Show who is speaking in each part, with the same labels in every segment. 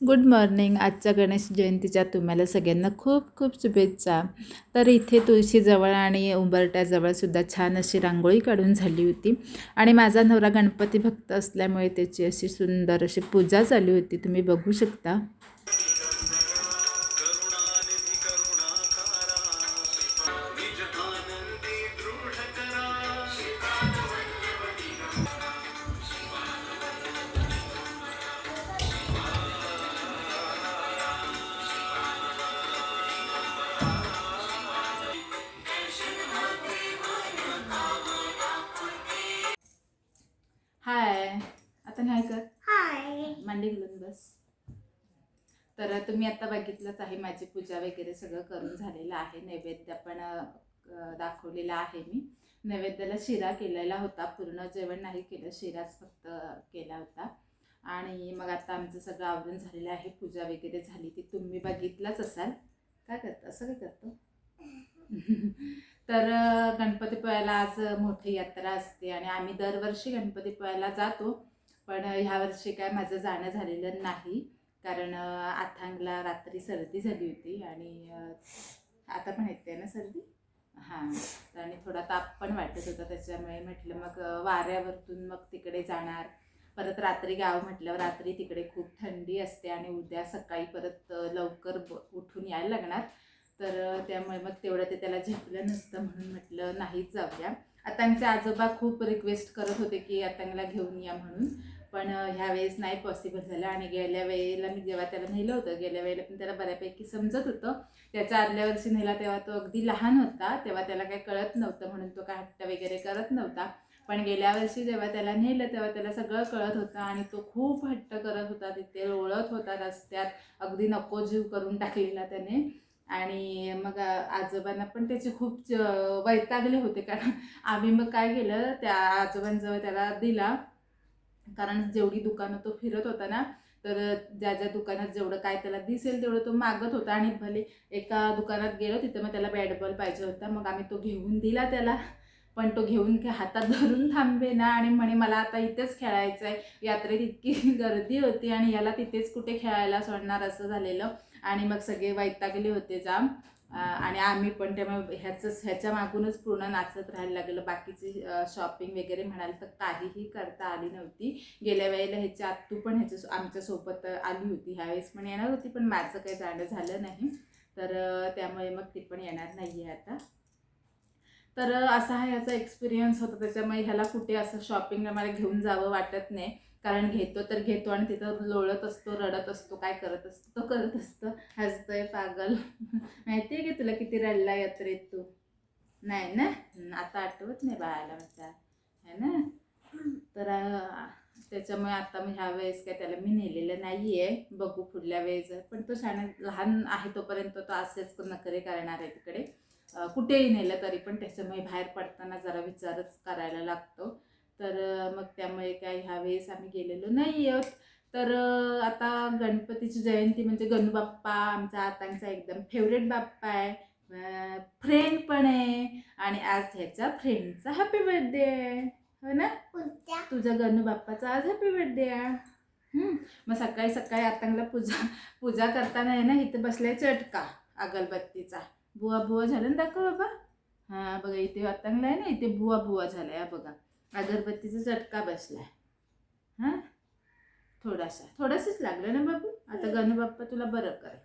Speaker 1: Good morning आजच्या गणेश जयंतीच्या तुम्हाला सगळ्यांना खूप खूप शुभेच्छा. तर इथे तुळशीजवळ आणि उंबरट्याजवळसुद्धा छान अशी रांगोळी काढून झाली होती. आणि माझा नवरा गणपती भक्त असल्यामुळे त्याची अशी सुंदर अशी पूजा झाली होती. तुम्ही बघू शकता. तर तुम्ही आता बघितलंच आहे माझी पूजा वगैरे सगळं करून झालेलं आहे नैवेद्य पण दाखवलेला आहे मी. नैवेद्याला शिरा केलेला होता पूर्ण जेवण नाही केलं शिराच फक्त केला होता. आणि मग आता आमचं सगळं आवरून झालेलं आहे पूजा वगैरे झाली ती तुम्ही बघितलंच असाल. काय करतं असं काय करतो? तर गणपतीपुळ्याला आज मोठी यात्रा असते आणि आम्ही दरवर्षी गणपतीपुळ्याला जातो. पण ह्या वर्षी काय माझं जाणं झालेलं नाही. कारण आथांगला रात्री सर्दी झाली होती आणि आता पण येते ना सर्दी? हां. आणि थोडा ताप पण वाटत होता त्याच्यामुळे म्हटलं मग वाऱ्यावरतून मग तिकडे जाणार. परत रात्री गाव म्हटल्यावर रात्री तिकडे खूप थंडी असते आणि उद्या सकाळी परत लवकर ब उठून यायला लागणार. तर त्यामुळे मग तेवढं ते त्याला झेपलं नसतं म्हणून म्हटलं नाहीच जाऊया. आतांगचे आजोबा खूप रिक्वेस्ट करत होते की आतांगला घेऊन या म्हणून. पण ह्या वेळेस नाही पॉसिबल झालं. आणि गेल्या वेळेला मी जेव्हा त्याला नेलं होतं गेल्या वेळेला पण त्याला बऱ्यापैकी समजत होतं. त्याचा आदल्या वर्षी नेला तेव्हा तो अगदी लहान होता. तेव्हा त्याला काही कळत नव्हतं म्हणून तो काय हट्ट वगैरे करत नव्हता. पण गेल्या वर्षी जेव्हा त्याला नेलं तेव्हा त्याला सगळं कळत होतं आणि तो खूप हट्ट करत होता. तिथे ओळत होता रस्त्यात. अगदी नको जीव करून टाकलेला त्याने. आणि मग आजोबांना पण त्याचे खूप च- वैतागले होते. कारण आम्ही मग काय केलं त्या आजोबांजवळ त्याला दिला. कारण जेवढी दुकानं तो फिरत होता ना तर ज्या ज्या दुकानात जेवढं काय त्याला दिसेल तेवढं तो मागत होता आणि भले एका दुकानात गेलो तिथं मग त्याला बॅट बॉल पाहिजे होता. मग आम्ही तो घेऊन दिला त्याला. पण तो घेऊन हातात धरून थांबे ना आणि म्हणे मला आता इथेच खेळायचं आहे यात्रेत इतकी गर्दी होती आणि याला तिथेच कुठे खेळायला सोडणार? असं झालेलं. आणि मग सगळे वैतागले होते जाम. आणि आम्ही पण त्यामुळे ह्याचंच ह्याच्या मागूनच पूर्ण नाचत राहायला लागलं. बाकीची शॉपिंग वगैरे म्हणाल तर काहीही करता आली नव्हती. गेल्या वेळेला ह्याच्या आत्तू पण ह्याच्या आमच्यासोबत आली होती. ह्यावेळेस पण येणार होती पण माझं काही जाणं झालं नाही. तर त्यामुळे मग ती पण येणार नाही आहे आता. तर असा हा ह्याचा एक्सपिरियन्स होता. त्याच्यामुळे ह्याला कुठे असं शॉपिंगला मला घेऊन जावं वाटत नाही. कारण घेतो तर घेतो आणि तिथं लोळत असतो रडत असतो काय करत असतो तो करत असतो. हसतोय पागल. माहिती आहे की तुला किती रडला यात्रेत तू? नाही ना? आता आठवत नाही बाळाला माझ्या है ना? तर त्याच्यामुळे आता मी ह्या वेळेस काय त्याला मी नेलेलं नाही आहे बघू पुढल्या वेळेस. पण तो शाळा लहान आहे तोपर्यंत तो असेच नखरे करणार आहे तिकडे. कुठेही नेलं तरी पण त्याच्यामुळे बाहेर पडताना जरा विचारच करायला लागतो. तर मग त्यामुळे काय ह्या वेळेस आम्ही गेलेलो नाही आहोत तर आता गणपतीची जयंती म्हणजे गणू बाप्पा आमचा आतांचा एकदम फेवरेट बाप्पा आहे. फ्रेंड पण आहे. आणि आज ह्याच्या फ्रेंडचा हॅपी बर्थडे आहे. हो ना? तुझ्या गणू बाप्पाचा आज हॅपी बर्थडे आहे. मग सकाळी सकाळी आतंगला पूजा पूजा करताना आहे ना इथे बसलाय चटका अगरबत्तीचा. बुवा बुवा झालं ना दाखव बाबा. हां बघा इथे आतंगला आहे ना इथे बुवा बुवा झालाय हा बघा. अगरबत्तीचा चटका बसलाय. हां? थोडासा. थोडासाच लागलं ना बाबू? आता गणू बाप्पा तुला बरं करेल.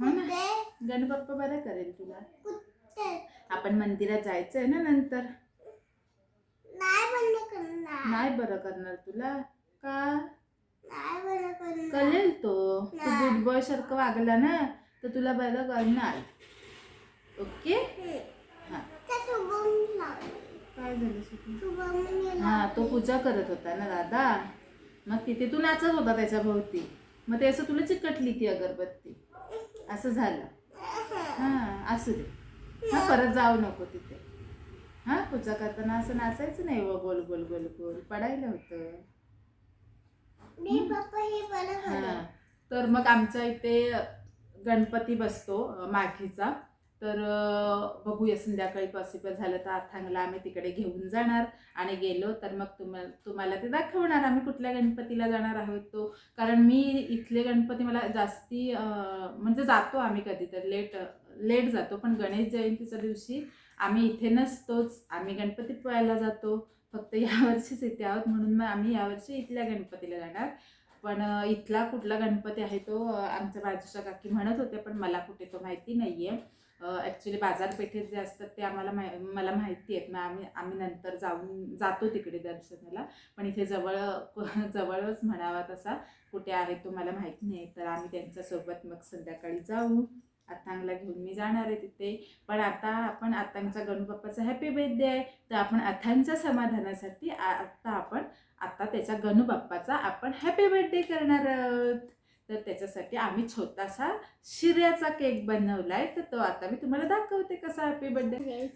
Speaker 1: हो ना?
Speaker 2: कुठे
Speaker 1: गणू बाप्पा बरं करेल तुला. आपण मंदिरात जायचं आहे ना नंतर?
Speaker 2: नाही
Speaker 1: बरं करणार तुला? का? कळेल तो. तू. गुड बॉय सारखं वागला ना तर तुला बरं करणार ओके?
Speaker 2: हं.
Speaker 1: झालं हा. तो पूजा करत होता ना दादा. मग तिथे तू नाचत होता त्याच्या भोवती. मग ते असं तुला चिकटली ती अगरबत्ती. असं झालं. हा असू दे. हा परत जाऊ नको तिथे. हा पूजा करताना असं नाचायचं नाही व गोल गोल गोल गोल. पडायला होतं.
Speaker 2: हे
Speaker 1: हा. तर मग आमच्या इथे गणपती बसतो माघीचा तर बघूया संध्याकाळी पॉसिबल झालं तर अथांगला आम्ही तिकडे घेऊन जाणार. आणि गेलो तर मग तुम्हाला तुम्हाला ते दाखवणार. आम्ही कुठल्या गणपतीला जाणार आहोत तो. कारण मी इथले गणपती मला जास्ती म्हणजे जातो आम्ही कधी तर लेट लेट जातो. पण गणेश जयंतीच्या दिवशी आम्ही इथे नसतोच. आम्ही गणपती पोहायला जातो. फक्त यावर्षीच इथे आहोत. म्हणून मग आम्ही यावर्षी इथल्या गणपतीला जाणार. पण इथला कुठला गणपती आहे तो आमच्या बाजूच्या काकी म्हणत होते. पण मला कुठे तो माहिती नाही आहे ॲक्च्युली बाजारपेठेत जे असतात ते आम्हाला माहि मला माहिती आहेत. मग आम्ही आम्ही नंतर जाऊन जातो तिकडे दर्शनाला. पण इथे जवळ जवळच म्हणावा तसा कुठे आहे तो मला माहीत नाही. तर आम्ही त्यांच्यासोबत मग संध्याकाळी जाऊ. अथांगला घेऊन मी जाणार आहे तिथे. पण आता आपण अथांगच्या गणूबाप्पाचा हॅपी बर्थडे आहे. तर आपण अथांगच्या समाधानासाठी आत्ता आपण आता त्याच्या गणूबाप्पाचा आपण हॅपी बर्थडे करणार आहोत. तर त्याच्यासाठी आम्ही छोटासा शिऱ्याचा केक बनवलाय. तर तो आता मी तुम्हाला दाखवते कसा हॅपी बर्थडे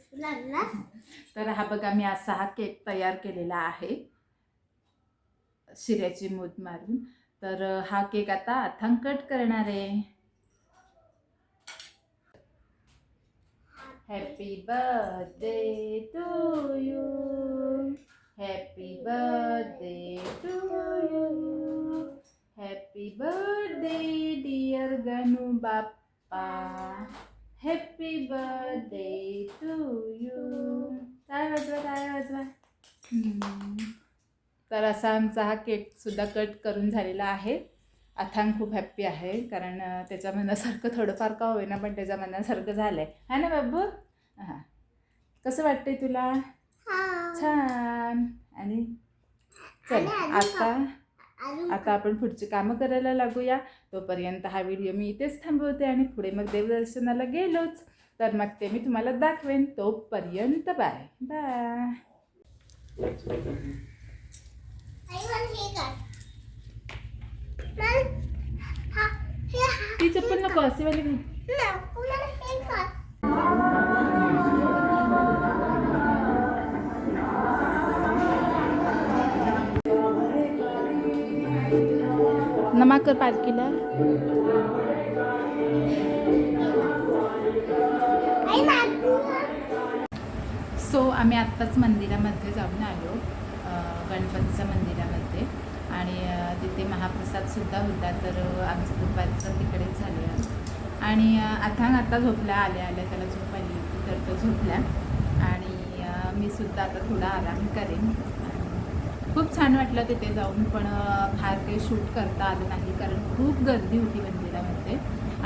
Speaker 1: तर हा बघा मी असा हा केक तयार केलेला आहे. शिऱ्याची मूत मारून. तर हा केक आता अथांग कट करणार आहे. Happy birthday to you happy birthday to you happy birthday dear Ganu Bappa happy birthday to you काय वाजवा काय वाजवा. तर असा आमचा हा केक सुद्धा कट करून झालेला आहे. अथांग खूप हॅप्पी आहे कारण त्याच्या मनासारखं थोडंफार का होईना पण त्याच्या मनासारखं झालं आहे है ना बाबू? हां. कसं वाटतंय तुला?
Speaker 2: हा.
Speaker 1: छान. आणि चल आता आता आपण पुढची कामं करायला लागूया. तोपर्यंत हा व्हिडिओ मी इथेच थांबवते आणि पुढे मग देवदर्शनाला गेलोच. तर मग ते मी तुम्हाला दाखवेन. तोपर्यंत बाय. बाय.
Speaker 2: तिचं पण
Speaker 1: ती चप्पल नको असे वाली नमाकर पालखीला सो आम्ही आत्ताच मंदिरामध्ये जाऊन आलो गणपतीच्या मंदिरामध्ये. आणि तिथे महाप्रसादसुद्धा होता तर आमचं दुपारचं तिकडेच झालं. आणि अं, अथांग आता झोपला आल्या आल्या त्याला झोप आली होती तर तो झोपला. आणि मी सुद्धा आता थोडा आराम करेन. खूप छान वाटलं तिथे जाऊन पण फार काही शूट करता आलं नाही कारण खूप गर्दी होती मंदिरामध्ये.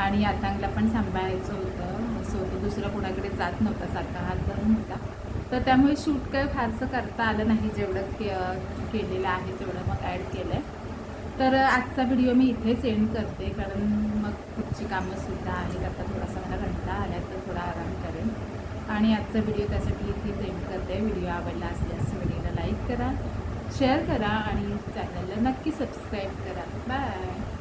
Speaker 1: आणि आतांगला पण सांभाळायचं होतं. सो तो दुसरं कोणाकडे जात नव्हता सारखा हात धरून होता. तर त्यामुळे शूट काय फारसं करता आलं नाही जेवढं के केलेलं आहे तेवढं मग ॲड केलं आहे तर आजचा व्हिडिओ मी इथे सेंड करते कारण मग पुढची कामंसुद्धा आहेत. आता थोडासा मला घंटा आला तर थोडा आराम करेन. आणि आजचा व्हिडिओ त्यासाठी इथे सेंड करते. व्हिडिओ आवडला असल्यास व्हिडिओला लाईक करा. शेअर करा आणि चॅनलला नक्की सबस्क्राईब करा. बाय